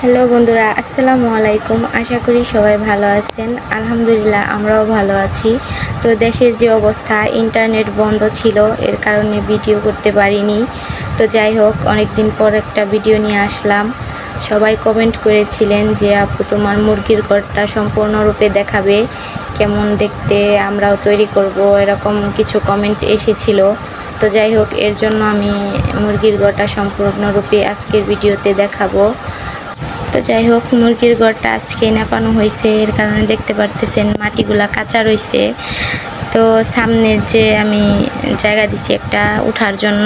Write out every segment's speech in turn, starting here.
Hello বন্ধুরা, আসসালামু আলাইকুম। আশা করি সবাই ভালো আছেন। আলহামদুলিল্লাহ, আমরাও ভালো আছি। তো দেশের যে অবস্থা, ইন্টারনেট বন্ধ ছিল, এর কারণে ভিডিও করতে পারিনি। তো যাই হোক অনেক দিন পর একটা ভিডিও নিয়ে আসলাম। সবাই কমেন্ট করেছিলেন যে, আপু, তোমার মুরগির ঘরটা সম্পূর্ণরূপে দেখাবে। কেমন দেখতে? আমরাও তৈরি করব। এরকম কিছু কমেন্ট এসেছিল। তো যাই হোক, এর জন্য আমি মুরগির ঘরটা সম্পূর্ণরূপে আজকের ভিডিওতে দেখাবো। তো যাই হোক, মুরগির ঘরটা আজকে নাপানো হয়েছে। এর কারণে দেখতে পারতেছেন মাটিগুলা কাঁচা রয়েছে। তো সামনের যে আমি জায়গা দিছি একটা উঠার জন্য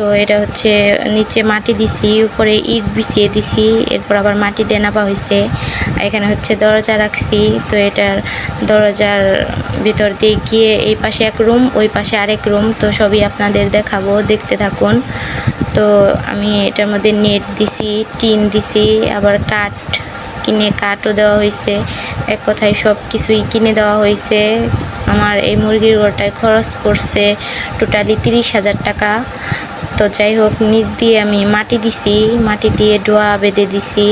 তো এটা হচ্ছে নিচে মাটি দিছি, উপরে ইট বিছিয়ে দিছি, এরপর আবার মাটি দিয়ে নাপা হয়েছে এখানে হচ্ছে দরজা রাখছি, তো এটার দরজার ভিতর দিয়ে গিয়ে এই পাশে এক রুম, ওই পাশে আরেক রুম, তো সবই আপনাদের দেখাবো, দেখতে থাকুন। তো আমি এটার মধ্যে নেট দিছি, টিন দিছি, আবার কাঠ কিনে কাঠও দেওয়া হয়েছে এক কথায় সব কিছুই কিনে দেওয়া হয়েছে আমার এই মুরগির ঘরটায় খরচ পড়ছে টোটালি তিরিশ হাজার টাকা। তো যাই হোক, নিচ দিয়ে আমি মাটি দিছি। মাটি দিয়ে ডোয়া বেঁধে দিছি।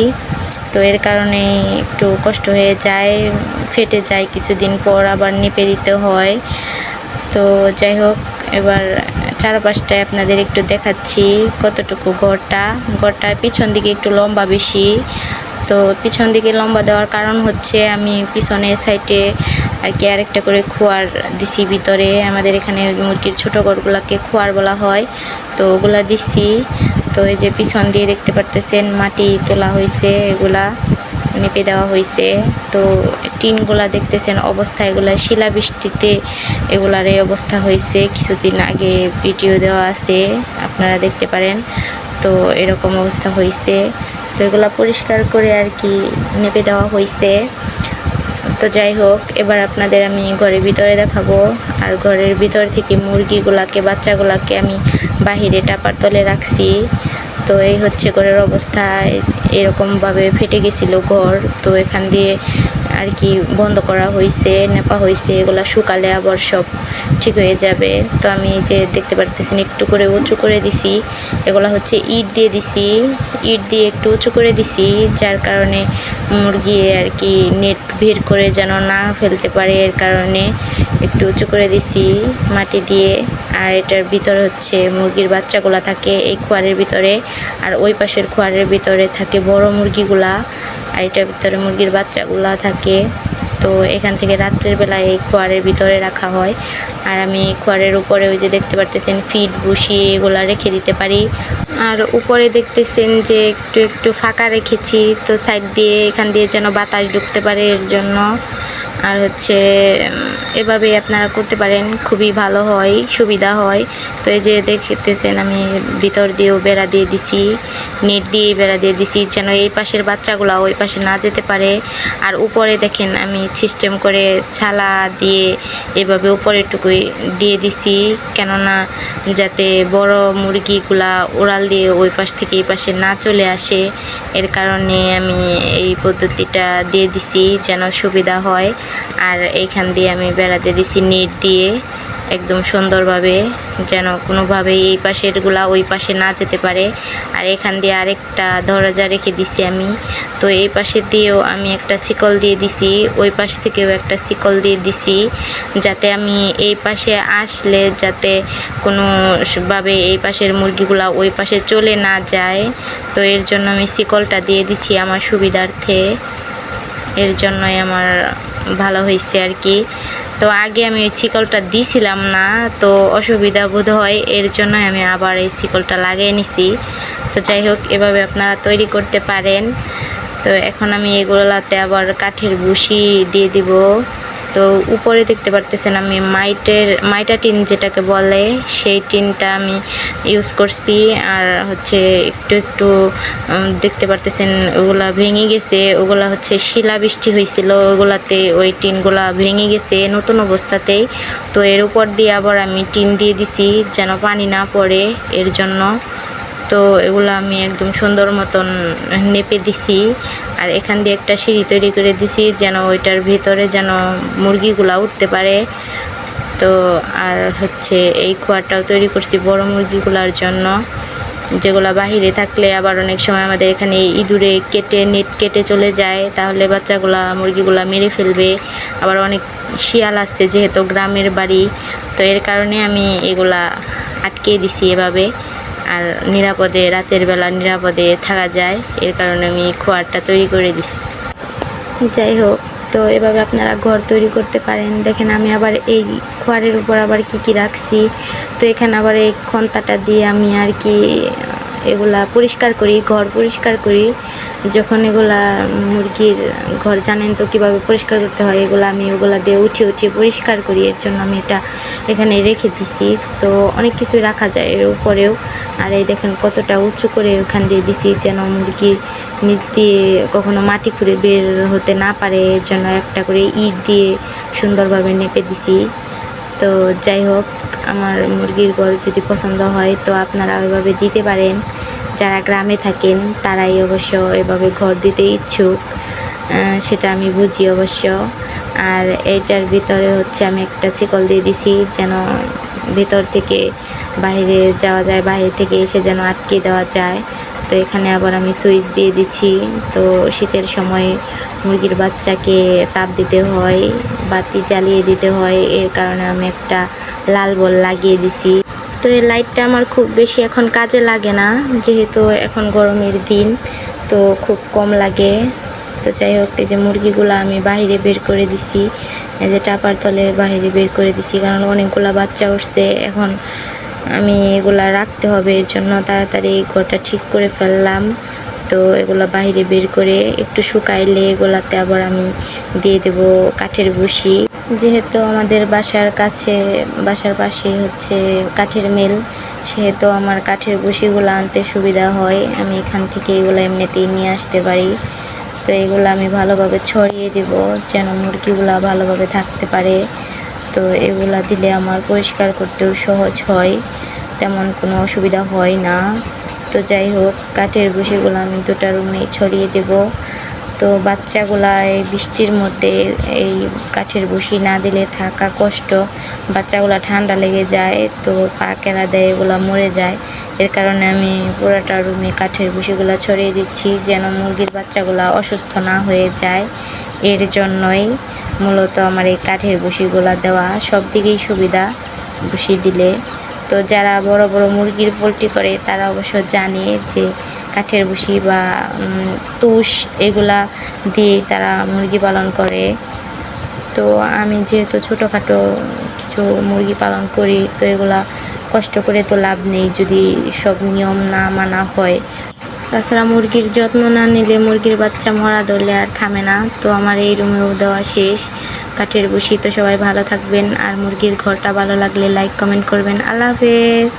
তো এর কারণে একটু কষ্ট হয়ে যায়, ফেটে যায় কিছুদিন পর আবার নেপে দিতে হয়। তো যাই হোক, এবার চারপাশটায় আপনাদের একটু দেখাচ্ছি কতটুকু ঘরটা। ঘরটা পিছন দিকে একটু লম্বা বেশি। তো পিছন দিকে লম্বা দেওয়ার কারণ হচ্ছে আমি পিছনের সাইডে আর কি আরেকটা করে খোয়ার দিছি ভিতরে। আমাদের এখানে মুরগির ছোটো ঘরগুলোকে খোয়ার বলা হয়। তো ওগুলা দিছি। তো এই যে পিছন দিয়ে দেখতে পারতেছেন মাটি তোলা হয়েছে এগুলা মেপে দেওয়া হয়েছে তো টিনগুলা দেখতেছেন অবস্থা, এগুলা শিলাবৃষ্টিতে এগুলার এই অবস্থা হয়েছে কিছুদিন আগে ভিডিও দেওয়া আছে, আপনারা দেখতে পারেন। তো এরকম অবস্থা হয়েছে তো এগুলো পরিষ্কার করে আর কি নেপে দেওয়া হয়েছে তো যাই হোক, এবার আপনাদের আমি ঘরের ভিতরে দেখাবো। আর ঘরের ভিতর থেকে মুরগিগুলাকে, বাচ্চাগুলাকে আমি বাহিরে টাপার তলে রাখছি। তো এই হচ্ছে ঘরের অবস্থা। এরকমভাবে ফেটে গেছিল ঘর। তো এখান দিয়ে আর কি বন্ধ করা হয়েছে নেপা হয়েছে এগুলো শুকালে আবার সব ঠিক হয়ে যাবে। তো আমি যে দেখতে পারতেছেন, একটু করে উঁচু করে দিছি। এগুলো হচ্ছে ইট দিয়ে দিছি, ইট দিয়ে একটু উঁচু করে দিছি, যার কারণে মুরগি আর কি নেট ভিড় করে যেন না ফেলতে পারে, এর কারণে একটু উঁচু করে দিছি মাটি দিয়ে। আর এটার ভিতরে হচ্ছে মুরগির বাচ্চাগুলা থাকে, এই খোয়ারের ভিতরে। আর ওই পাশের খোয়ারের ভিতরে থাকে বড় মুরগিগুলা। আর এটার ভিতরে মুরগির বাচ্চাগুলা থাকে। তো এখান থেকে রাত্রের বেলায় এই খোয়ারের ভিতরে রাখা হয়। আর আমি খোয়ারের উপরে ওই যে দেখতে পারতেছেন ফিট বসিয়ে এগুলা রেখে দিতে পারি। আর উপরে দেখতেছেন যে একটু একটু ফাঁকা রেখেছি, তো সাইড দিয়ে এখান দিয়ে যেন বাতাস ঢুকতে পারে এর জন্য। আর হচ্ছে এভাবেই আপনারা করতে পারেন। খুবই ভালো হয়, সুবিধা হয়। তো এই যে দেখতেছেন, আমি ভিতর দিয়েও বেড়া দিয়ে দিছি, নেট দিয়ে বেড়া দিয়ে দিছি, যেন এই পাশের বাচ্চাগুলো ওই পাশে না যেতে পারে। আর উপরে দেখেন, আমি সিস্টেম করে ছালা দিয়ে এভাবে উপরের টুকুই দিয়ে দিছি, কেননা যাতে বড় মুরগিগুলা ওড়াল দিয়ে ওই পাশ থেকে এই পাশে না চলে আসে। এর কারণে আমি এই পদ্ধতিটা দিয়ে দিছি, যেন সুবিধা হয়। আর এইখান দিয়ে আমি বেড়াতে দিছি নেট দিয়ে। একদম সুন্দরভাবে যেন কোনোভাবে এই পাশেরগুলা ওই পাশে না যেতে পারে। আর এখান দিয়ে আরেকটা দরজা রেখে দিছি আমি। তো এই পাশে দিয়েও আমি একটা শিকল দিয়ে দিছি। ওই পাশ থেকেও একটা শিকল দিয়ে দিছি যাতে আমি এই পাশে আসলে যাতে কোনোভাবে এই পাশের মুরগিগুলা ওই পাশে চলে না যায়। তো এর জন্য আমি শিকলটা দিয়ে দিছি আমার সুবিধার্থে। এর জন্যই আমার ভালো হয়েছে আর কি। তো আগে আমি ওই শিকলটা দিছিলাম না, তো অসুবিধা বোধ হয় এর জন্য আমি আবার এই শিকলটা লাগিয়ে নিছি। তো যাই হোক, এভাবে আপনারা তৈরি করতে পারেন। তো এখন আমি এগুলোতে আবার কাঠের বুসি দিয়ে দিব। তো উপরে দেখতে পারতেছেন আমি মাইটের, মাইটা টিন যেটাকে বলে, সেই টিনটা আমি ইউজ করছি। আর হচ্ছে একটু একটু দেখতে পারতেছেন ওগুলা ভেঙে গেছে। ওগুলা হচ্ছে শিলা বৃষ্টি হয়েছিল। ওগুলাতে ওই টিনগুলা ভেঙে গেছে নতুন অবস্থাতেই। তো এর উপর দিয়ে আবার আমি টিন দিয়ে দিছি যেন পানি না পড়ে। এর জন্য তো এগুলো আমি একদম সুন্দর মতন নেপে দিছি। আর এখান দিয়ে একটা সিঁড়ি তৈরি করে দিছি যেন ওইটার ভিতরে যেন মুরগিগুলা উঠতে পারে। তো আর হচ্ছে এই খোয়ারটাও তৈরি করছি বড় মুরগিগুলার জন্য। যেগুলো বাহিরে থাকলে আবার অনেক সময় আমাদের এখানে ইঁদুরে কেটে, নেট কেটে চলে যায়। তাহলে বাচ্চাগুলা, মুরগিগুলা মেরে ফেলবে। আবার অনেক শিয়াল আছে যেহেতু গ্রামের বাড়ি। তো এর কারণে আমি এগুলা আটকে দিছি এভাবে। আর নিরাপদে, রাতের বেলা নিরাপদে থাকা যায়। এর কারণে আমি খোয়ারটা তৈরি করে দিছি। যাই হোক, তো এভাবে আপনারা ঘর তৈরি করতে পারেন। দেখেন আমি আবার এই খোয়ারের উপর আবার কি কি রাখছি। তো এখানে আবার এই খন্তাটা দিয়ে আমি আর কি এগুলা পরিষ্কার করি, ঘর পরিষ্কার করি। যখন এগুলা মুরগির ঘর জানেন তো কীভাবে পরিষ্কার করতে হয়, এগুলো আমি ওগুলা দিয়ে উঠিয়ে উঠিয়ে পরিষ্কার করি। এর জন্য আমি এটা এখানে রেখে দিছি। তো অনেক কিছুই রাখা যায় এর উপরেও। আর এই দেখেন কতটা উঁচু করে ওখান দিয়ে দিছি যেন মুরগির নিচ দিয়ে কখনো মাটি খুঁড়ে বের হতে না পারে। এর জন্য একটা করে ইট দিয়ে সুন্দরভাবে নেপে দিছি। তো যাই হোক আমার মুরগির ঘর যদি পছন্দ হয়, তো আপনারা ওইভাবে দিতে পারেন। যারা গ্রামে থাকেন, তারাই অবশ্য এভাবে ঘর দিতে ইচ্ছুক। সেটা আমি বুঝি অবশ্য। আর এটার ভিতরে হচ্ছে আমি একটা চিকল দিয়ে দিছি, যেন ভিতর থেকে বাইরে যাওয়া যায়, বাইরে থেকে এসে যেন আটকে দেওয়া যায়। তো এখানে আবার আমি সুইচ দিয়ে দিচ্ছি তো শীতের সময় মুরগির বাচ্চাকে তাপ দিতে হয়, বাতি জ্বালিয়ে দিতে হয়। এর কারণে আমি একটা লাল বল লাগিয়ে দিছি। তো এই লাইটটা আমার খুব বেশি এখন কাজে লাগে না, যেহেতু এখন গরমের দিন, তো খুব কম লাগে। তো যাই হোক, এই যে মুরগিগুলো আমি বাইরে বের করে দিছি, এই যে টাপার তলে বাইরে বের করে দিছি, কারণ অনেকগুলা বাচ্চা উঠছে, এখন আমি এগুলা রাখতে হবে, এর জন্য তাড়াতাড়ি ঘরটা ঠিক করে ফেললাম। তো এগুলো বাইরে বের করে একটু শুকাইলে এগুলাতে আবার আমি দিয়ে দেব কাঠের বসি। যেহেতু আমাদের বাসার কাছে, বাসার পাশে হচ্ছে কাঠের মিল, সেহেতু আমার কাঠের বসিগুলো আনতে সুবিধা হয়। আমি এখান থেকে এগুলো এমনিতেই নিয়ে আসতে পারি। তো এগুলো আমি ভালোভাবে ছড়িয়ে দেব যেন মুরগিগুলো ভালোভাবে থাকতে পারে। তো এগুলা দিলে আমার পরিষ্কার করতেও সহজ হয়, তেমন কোনো অসুবিধা হয় না। তো যাই হোক, কাঠের বসিগুলো আমি দুটা রুমে ছড়িয়ে দেব। তো বাচ্চাগুলা এই বৃষ্টির মধ্যে এই কাঠের বসি না দিলে থাকা কষ্ট। বাচ্চাগুলা ঠান্ডা লেগে যায়, তো পা কেলা দেয়, এগুলো মরে যায়। এর কারণে আমি পুরোটা রুমে কাঠের বসিগুলো ছড়িয়ে দিচ্ছি, যেন মুরগির বাচ্চাগুলা অসুস্থ না হয়ে যায়। এর জন্যই মূলত আমার এই কাঠের বসিগুলা দেওয়া সব দিকেই সুবিধা বসি দিলে। তো যারা বড় বড় মুরগির পোলট্রি করে, তারা অবশ্য জানে যে কাঠের বসি বা তুষ এগুলা দিয়ে তারা মুরগি পালন করে। তো আমি যেহেতু ছোটোখাটো কিছু মুরগি পালন করি, তো এগুলা কষ্ট করে তো লাভ নেই যদি সব নিয়ম না মানা হয়। তাছাড়া মুরগির যত্ন না নিলে মুরগির বাচ্চা মরা ধরলে আর থামে না। তো আমার এই রুমেও দেওয়া শেষ। কাঠের বসি, তো সবাই ভালো থাকবেন। আর মুরগির ঘরটা ভালো লাগলে লাইক কমেন্ট করবেন। আল্লাহ হাফেজ।